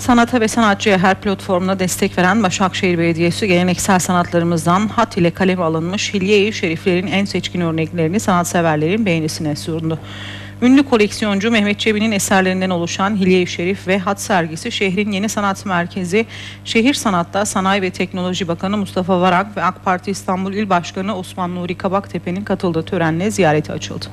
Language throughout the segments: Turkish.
Sanata ve sanatçıya her platformuna destek veren Başakşehir Belediyesi geleneksel sanatlarımızdan hat ile kaleme alınmış Hilye-i Şeriflerin en seçkin örneklerini sanatseverlerin beğenisine sundu. Ünlü koleksiyoncu Mehmet Çebi'nin eserlerinden oluşan Hilye-i Şerif ve Hat sergisi şehrin yeni sanat merkezi Şehir Sanat'ta Sanayi ve Teknoloji Bakanı Mustafa Varank ve AK Parti İstanbul İl Başkanı Osman Nuri Kabaktepe'nin katıldığı törenle ziyareti açıldı.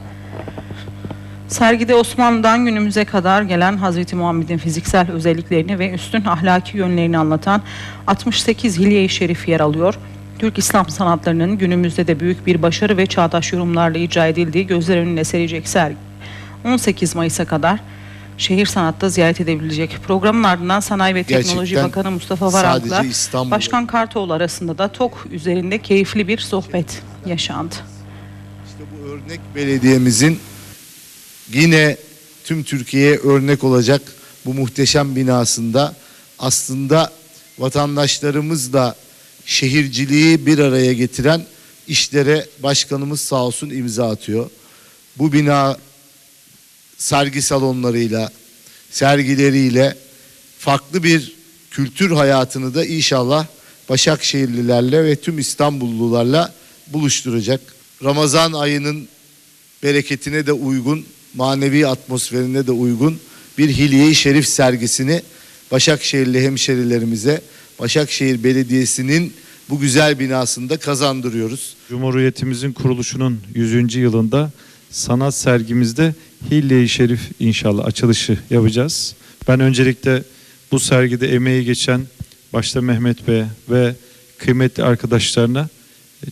Sergide Osmanlı'dan günümüze kadar gelen Hazreti Muhammed'in fiziksel özelliklerini ve üstün ahlaki yönlerini anlatan 68 Hilye-i Şerif yer alıyor. Türk İslam sanatlarının günümüzde de büyük bir başarı ve çağdaş yorumlarla icra edildiği gözler önüne serecek sergi. 18 Mayıs'a kadar şehir sanatta ziyaret edebilecek. Programın ardından Sanayi ve Teknoloji Gerçekten Bakanı Mustafa Varank'la Başkan Kartoğlu arasında da TOK üzerinde keyifli bir sohbet yaşandı. İşte bu örnek belediyemizin yine tüm Türkiye'ye örnek olacak bu muhteşem binasında aslında vatandaşlarımızla şehirciliği bir araya getiren işlere başkanımız sağ olsun imza atıyor. Bu bina sergi salonlarıyla, sergileriyle farklı bir kültür hayatını da inşallah Başakşehirlilerle ve tüm İstanbullularla buluşturacak. Ramazan ayının bereketine de uygun, manevi atmosferine de uygun bir Hilye-i Şerif sergisini Başakşehirli hemşerilerimize, Başakşehir Belediyesi'nin bu güzel binasında kazandırıyoruz. Cumhuriyetimizin kuruluşunun 100. yılında sanat sergimizde Hille-i Şerif inşallah açılışı yapacağız. Ben öncelikle bu sergide emeği geçen başta Mehmet Bey ve kıymetli arkadaşlarına,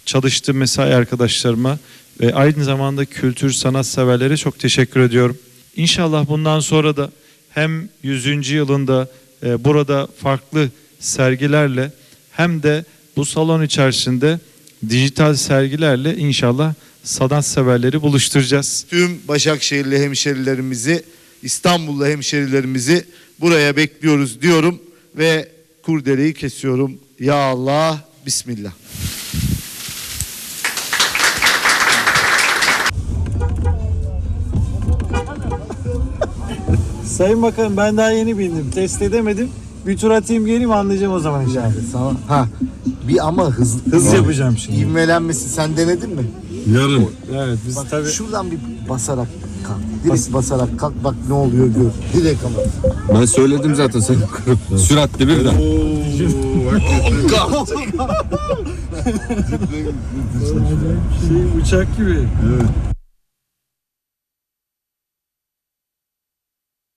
çalıştığım mesai arkadaşlarıma ve aynı zamanda kültür sanat severlere çok teşekkür ediyorum. İnşallah bundan sonra da hem 100. yılında e, burada farklı sergilerle hem de bu salon içerisinde dijital sergilerle inşallah sanat severleri buluşturacağız. Tüm Başakşehirli hemşerilerimizi, İstanbullu hemşerilerimizi buraya bekliyoruz diyorum ve kurdeleyi kesiyorum. Ya Allah, Bismillah. Sayın Bakanım ben daha yeni bindim. Test edemedim. Bir tur atayım geleyim anlayacağım o zaman inşallah. Sana ha bir ama hız Hız yapacağım şimdi. İvmelenmesi sen denedin mi? Yarın. Evet biz Bak tabii şuradan bir basarak kalk. Direkt basarak kalk bak ne oluyor gör. Direkt ama. Ben söyledim zaten sen süratli bir de. şey uçak gibi.